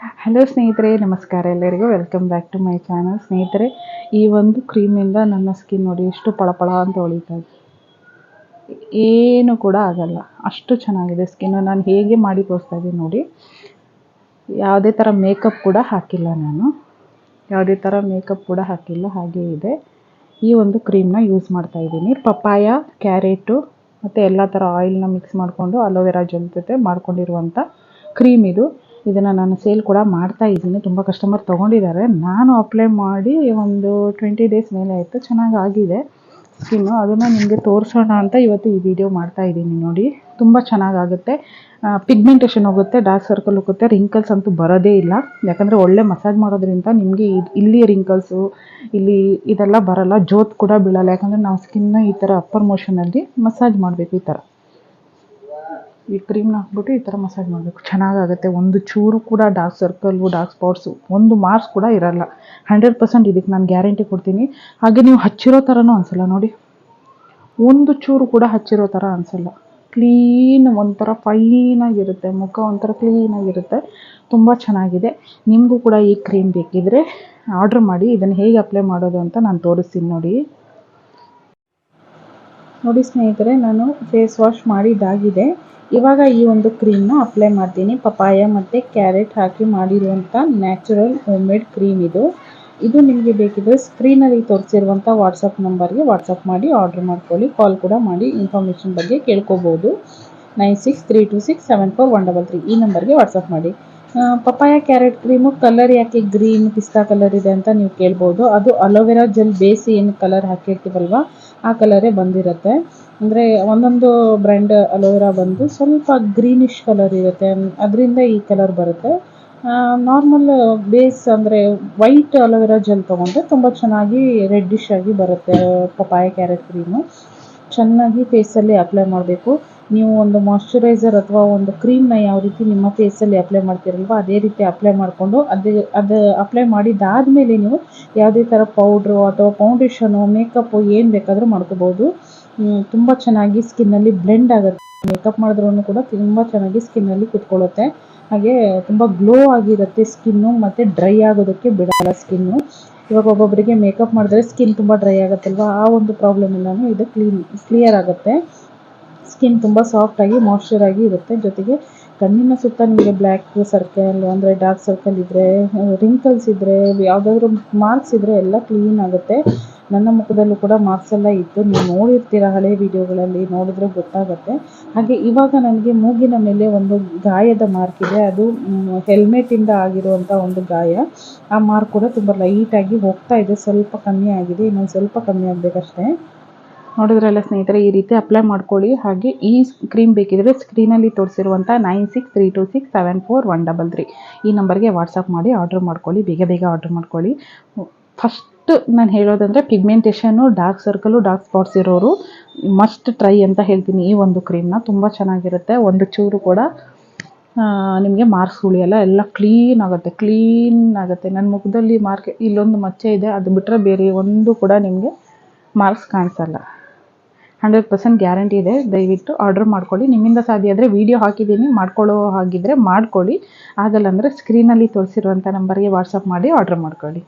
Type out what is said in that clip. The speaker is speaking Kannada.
ಹಲೋ ಸ್ನೇಹಿತರೆ, ನಮಸ್ಕಾರ ಎಲ್ಲರಿಗೂ. Welcome back to my channel ಸ್ನೇಹಿತರೆ, ಈ ಒಂದು ಕ್ರೀಮಿಂದ ನನ್ನ ಸ್ಕಿನ್ ನೋಡಿ ಎಷ್ಟು ಪಳಪಳ ಅಂತ ಹೊಳಿತಾ ಇದೆ. ಏನು ಕೂಡ ಆಗಲ್ಲ. ಅಷ್ಟು ಚೆನ್ನಾಗಿದೆ ಸ್ಕಿನ್ನು ನಾನು ಹೇಗೆ ಮಾಡಿ ತೋರಿಸ್ತಾ ಇದ್ದೀನಿ ನೋಡಿ. ಯಾವುದೇ ಥರ ಮೇಕಪ್ ಕೂಡ ಹಾಕಿಲ್ಲ ನಾನು. ಯಾವುದೇ ಥರ ಮೇಕಪ್ ಕೂಡ ಹಾಕಿಲ್ಲ. ಹಾಗೇ ಇದೆ. ಈ ಒಂದು ಕ್ರೀಮ್ನ ಯೂಸ್ ಮಾಡ್ತಾ ಇದ್ದೀನಿ. ಪಪ್ಪಾಯ, ಕ್ಯಾರೆಟು, ಮತ್ತು ಎಲ್ಲ ಥರ ಆಯಿಲ್ನ ಮಿಕ್ಸ್ ಮಾಡಿಕೊಂಡು ಅಲೋವೆರಾ ಜೊತೆ ಮಾಡ್ಕೊಂಡಿರುವಂಥ ಕ್ರೀಮ್ ಇದು. ಇದನ್ನು ನಾನು ಸೇಲ್ ಕೂಡ ಮಾಡ್ತಾ ಇದ್ದೀನಿ. ತುಂಬ ಕಸ್ಟಮರ್ ತೊಗೊಂಡಿದ್ದಾರೆ. ನಾನು ಅಪ್ಲೈ ಮಾಡಿ ಒಂದು ಟ್ವೆಂಟಿ ಡೇಸ್ ಮೇಲೆ ಆಯಿತು. ಚೆನ್ನಾಗಿ ಆಗಿದೆ. ಸ್ಕಿನ್ನು ಅದನ್ನು ನಿಮಗೆ ತೋರಿಸೋಣ ಅಂತ ಇವತ್ತು ಈ ವಿಡಿಯೋ ಮಾಡ್ತಾ ಇದ್ದೀನಿ ನೋಡಿ. ತುಂಬ ಚೆನ್ನಾಗಾಗುತ್ತೆ ಪಿಗ್ಮೆಂಟೇಷನ್ ಹೋಗುತ್ತೆ ಡಾರ್ಕ್ ಸರ್ಕಲ್ ಹೋಗುತ್ತೆ. ರಿಂಕಲ್ಸ್ ಅಂತೂ ಬರೋದೇ ಇಲ್ಲ. ಯಾಕಂದರೆ ಒಳ್ಳೆ ಮಸಾಜ್ ಮಾಡೋದ್ರಿಂದ ನಿಮಗೆ ಇಲ್ಲಿ ರಿಂಕಲ್ಸು ಇಲ್ಲಿ ಇದೆಲ್ಲ ಬರಲ್ಲ. ಜೋತ್ ಕೂಡ ಬೀಳಲ್ಲ. ಯಾಕಂದರೆ ನಾವು ಸ್ಕಿನ್ನ ಈ ಥರ ಅಪ್ಪರ್ ಮೋಷನಲ್ಲಿ ಮಸಾಜ್ ಮಾಡಬೇಕು ಈ ಥರ ಈ ಕ್ರೀಮ್ನ ಹಾಕ್ಬಿಟ್ಟು ಈ ಥರ ಮಸಾಜ್ ಮಾಡಬೇಕು. ಚೆನ್ನಾಗಾಗುತ್ತೆ. ಒಂದು ಚೂರು ಕೂಡ ಡಾರ್ಕ್ ಸರ್ಕಲ್ಲು ಡಾರ್ಕ್ ಸ್ಪಾಟ್ಸು ಒಂದು ಮಾರ್ಕ್ಸ್ ಕೂಡ ಇರಲ್ಲ. ಹಂಡ್ರೆಡ್ ಪರ್ಸೆಂಟ್ ಇದಕ್ಕೆ ನಾನು ಗ್ಯಾರಂಟಿ ಕೊಡ್ತೀನಿ. ಹಾಗೆ ನೀವು ಹಚ್ಚಿರೋ ಥರನೂ ಅನಿಸಲ್ಲ ನೋಡಿ. ಒಂದು ಚೂರು ಕೂಡ ಹಚ್ಚಿರೋ ಥರ ಅನಿಸಲ್ಲ. ಕ್ಲೀನ್ ಒಂಥರ ಫೈನಾಗಿರುತ್ತೆ ಮುಖ ಒಂಥರ ಕ್ಲೀನಾಗಿರುತ್ತೆ ತುಂಬ ಚೆನ್ನಾಗಿದೆ. ನಿಮಗೂ ಕೂಡ ಈ ಕ್ರೀಮ್ ಬೇಕಿದ್ರೆ ಆರ್ಡ್ರ್ ಮಾಡಿ. ಇದನ್ನು ಹೇಗೆ ಅಪ್ಲೈ ಮಾಡೋದು ಅಂತ ನಾನು ತೋರಿಸ್ತೀನಿ ನೋಡಿ. ನೋಡಿ ಸ್ನೇಹಿತರೆ, ನಾನು ಫೇಸ್ ವಾಶ್ ಮಾಡಿದ್ದಾಗಿದೆ. ಇವಾಗ ಈ ಒಂದು ಕ್ರೀಮ್ನ ಅಪ್ಲೈ ಮಾಡ್ತೀನಿ. ಪಪಾಯ ಮತ್ತು ಕ್ಯಾರೆಟ್ ಹಾಕಿ ಮಾಡಿರುವಂಥ ನ್ಯಾಚುರಲ್ ಹೋಮ್ ಮೇಡ್ ಕ್ರೀಮ್ ಇದು. ಇದು ನಿಮಗೆ ಬೇಕಿದ್ರೆ ಸ್ಕ್ರೀನಲ್ಲಿ ತೋರಿಸಿರುವಂಥ ವಾಟ್ಸಪ್ ನಂಬರ್ಗೆ ವಾಟ್ಸಪ್ ಮಾಡಿ ಆರ್ಡರ್ ಮಾಡ್ಕೊಳ್ಳಿ. ಕಾಲ್ ಕೂಡ ಮಾಡಿ. ಇನ್ಫಾರ್ಮೇಷನ್ ಬಗ್ಗೆ ಕೇಳ್ಕೊಬೋದು. Nine six three two six seven four one double three ಈ ನಂಬರ್ಗೆ ವಾಟ್ಸಪ್ ಮಾಡಿ. ಪಪಾಯ ಕ್ಯಾರೆಟ್ ಕ್ರೀಮು ಕಲರ್ ಯಾಕೆ ಗ್ರೀನ್ ಪಿಸ್ತಾ ಕಲರ್ ಇದೆ ಅಂತ ನೀವು ಕೇಳ್ಬೋದು. ಅದು ಅಲೋವೆರಾ ಜೆಲ್ ಬೇಸಿ ಏನು ಕಲರ್ ಹಾಕಿರ್ತೀವಲ್ವ? ಆ ಕಲರೇ ಬಂದಿರುತ್ತೆ. ಅಂದರೆ ಒಂದೊಂದು ಬ್ರ್ಯಾಂಡ್ ಅಲೋವೆರಾ ಬಂದು ಸ್ವಲ್ಪ ಗ್ರೀನಿಶ್ ಕಲರ್ ಇರುತ್ತೆ. ಅದರಿಂದ ಈ ಕಲರ್ ಬರುತ್ತೆ. ನಾರ್ಮಲ್ ಬೇಸ್ ಅಂದರೆ ವೈಟ್ ಅಲೋವೆರಾ ಜೆಲ್ ತೊಗೊಂಡ್ರೆ ತುಂಬ ಚೆನ್ನಾಗಿ ರೆಡ್ಡಿಶ್ ಆಗಿ ಬರುತ್ತೆ ಪಪಾಯ ಕ್ಯಾರೆಟ್ ಕ್ರೀಮು ಚೆನ್ನಾಗಿ ಫೇಸಲ್ಲಿ ಅಪ್ಲೈ ಮಾಡಬೇಕು. ನೀವು ಒಂದು ಮಾಯಿಶ್ಚರೈಸರ್ ಅಥವಾ ಒಂದು ಕ್ರೀಮ್ನ ಯಾವ ರೀತಿ ನಿಮ್ಮ ಫೇಸಲ್ಲಿ ಅಪ್ಲೈ ಮಾಡ್ತೀರಲ್ವ, ಅದೇ ರೀತಿ ಅಪ್ಲೈ ಮಾಡಿಕೊಂಡು ಅದು ಅದು ಅಪ್ಲೈ ಮಾಡಿದ್ದಾದಮೇಲೆ ನೀವು ಯಾವುದೇ ಥರ ಪೌಡ್ರು ಅಥವಾ ಫೌಂಡೇಶನು ಮೇಕಪ್ಪು ಏನು ಬೇಕಾದರೂ ಮಾಡ್ಕೋಬೋದು ತುಂಬ ಚೆನ್ನಾಗಿ ಸ್ಕಿನ್ನಲ್ಲಿ ಬ್ಲೆಂಡ್ ಆಗುತ್ತೆ. ಮೇಕಪ್ ಮಾಡಿದ್ರೂ ಕೂಡ ತುಂಬ ಚೆನ್ನಾಗಿ ಸ್ಕಿನ್ನಲ್ಲಿ ಕುತ್ಕೊಳ್ಳುತ್ತೆ. ಹಾಗೆ ತುಂಬ ಗ್ಲೋ ಆಗಿರುತ್ತೆ ಸ್ಕಿನ್ನು ಮತ್ತು ಡ್ರೈ ಆಗೋದಕ್ಕೆ ಬಿಡಲ್ಲ ಸ್ಕಿನ್ನು ಇವಾಗ ಒಬ್ಬೊಬ್ಬರಿಗೆ ಮೇಕಪ್ ಮಾಡಿದ್ರೆ ಸ್ಕಿನ್ ತುಂಬ ಡ್ರೈ ಆಗುತ್ತಲ್ವ? ಆ ಒಂದು ಪ್ರಾಬ್ಲಮ್ ಎಲ್ಲನೂ ಇದು ಕ್ಲೀನ್ ಕ್ಲಿಯರ್ ಆಗುತ್ತೆ. ಸ್ಕಿನ್ ತುಂಬ ಸಾಫ್ಟಾಗಿ ಆಗಿ ಇರುತ್ತೆ. ಜೊತೆಗೆ ಕಣ್ಣಿನ ಸುತ್ತ ನಿಮಗೆ ಬ್ಲ್ಯಾಕ್ ಸರ್ಕಲ್ ಅಂದರೆ ಡಾರ್ಕ್ ಸರ್ಕಲ್ ಇದ್ದರೆ ರಿಂಕಲ್ಸ್ ಇದ್ದರೆ ಯಾವುದಾದ್ರೂ ಮಾರ್ಕ್ಸ್ ಇದ್ದರೆ ಎಲ್ಲ ಕ್ಲೀನ್ ಆಗುತ್ತೆ. ನನ್ನ ಮುಖದಲ್ಲೂ ಕೂಡ ಮಾರ್ಕ್ಸ್ ಎಲ್ಲ ಇತ್ತು. ನೀವು ನೋಡಿರ್ತೀರ ಹಳೆ ವಿಡಿಯೋಗಳಲ್ಲಿ, ನೋಡಿದ್ರೆ ಗೊತ್ತಾಗುತ್ತೆ. ಹಾಗೆ ಇವಾಗ ನನಗೆ ಮೂಗಿನ ಮೇಲೆ ಒಂದು ಗಾಯದ ಮಾರ್ಕ್ ಇದೆ. ಅದು ಹೆಲ್ಮೆಟಿಂದ ಆಗಿರುವಂಥ ಒಂದು ಗಾಯ. ಆ ಮಾರ್ಕ್ ಕೂಡ ತುಂಬ ಲೈಟಾಗಿ ಹೋಗ್ತಾ ಇದೆ. ಸ್ವಲ್ಪ ಕಮ್ಮಿ ಆಗಿದೆ. ಇನ್ನೊಂದು ಸ್ವಲ್ಪ ಕಮ್ಮಿ ಆಗಬೇಕಷ್ಟೇ. ನೋಡಿದ್ರಲ್ಲ ಸ್ನೇಹಿತರೆ, ಈ ರೀತಿ ಅಪ್ಲೈ ಮಾಡ್ಕೊಳ್ಳಿ. ಹಾಗೆ ಈ ಕ್ರೀಮ್ ಬೇಕಿದ್ರೆ ಸ್ಕ್ರೀನಲ್ಲಿ ತೋರಿಸಿರುವಂಥ nine six three two six seven four one double three ಈ ನಂಬರ್ಗೆ ವಾಟ್ಸಪ್ ಮಾಡಿ ಆರ್ಡ್ರ್ ಮಾಡ್ಕೊಳ್ಳಿ. ಬೇಗ ಬೇಗ ಆರ್ಡ್ರ್ ಮಾಡ್ಕೊಳ್ಳಿ. ಫಸ್ಟ್ ನಾನು ಹೇಳೋದಂದರೆ pigmentation dark circle dark spots ಇರೋರು ಮಸ್ಟ್ ಟ್ರೈ ಅಂತ ಹೇಳ್ತೀನಿ. ಈ ಒಂದು ಕ್ರೀಮ್ನ ತುಂಬ ಚೆನ್ನಾಗಿರುತ್ತೆ. ಒಂದು ಚೂರು ಕೂಡ ನಿಮಗೆ ಮಾರ್ಕ್ಸ್ ಉಳಿಯಲ್ಲ. ಎಲ್ಲ ಕ್ಲೀನ್ ಆಗುತ್ತೆ. ಕ್ಲೀನ್ ಆಗುತ್ತೆ. ನನ್ನ ಮುಖದಲ್ಲಿ ಮಾರ್ಕ್ ಇಲ್ಲೊಂದು ಮಚ್ಚೆ ಇದೆ. ಅದು ಬಿಟ್ಟರೆ ಬೇರೆ ಒಂದು ಕೂಡ ನಿಮಗೆ ಮಾರ್ಕ್ಸ್ ಕಾಣಿಸಲ್ಲ. ಹಂಡ್ರೆಡ್ ಪರ್ಸೆಂಟ್ ಗ್ಯಾರಂಟಿ ಇದೆ. ದಯವಿಟ್ಟು ಆರ್ಡರ್ ಮಾಡ್ಕೊಳ್ಳಿ. ನಿಮ್ಮಿಂದ ಸಾಧ್ಯ ಆದರೆ ವೀಡಿಯೋ ಹಾಕಿದ್ದೀನಿ. ಮಾಡ್ಕೊಳ್ಳೋ ಹಾಗಿದ್ದರೆ ಮಾಡ್ಕೊಳ್ಳಿ. ಆಗಲ್ಲ ಅಂದರೆ ಸ್ಕ್ರೀನಲ್ಲಿ ತೋರಿಸಿರುವಂಥ ನಂಬರ್ಗೆ ವಾಟ್ಸಪ್ ಮಾಡಿ ಆರ್ಡರ್ ಮಾಡ್ಕೊಳ್ಳಿ.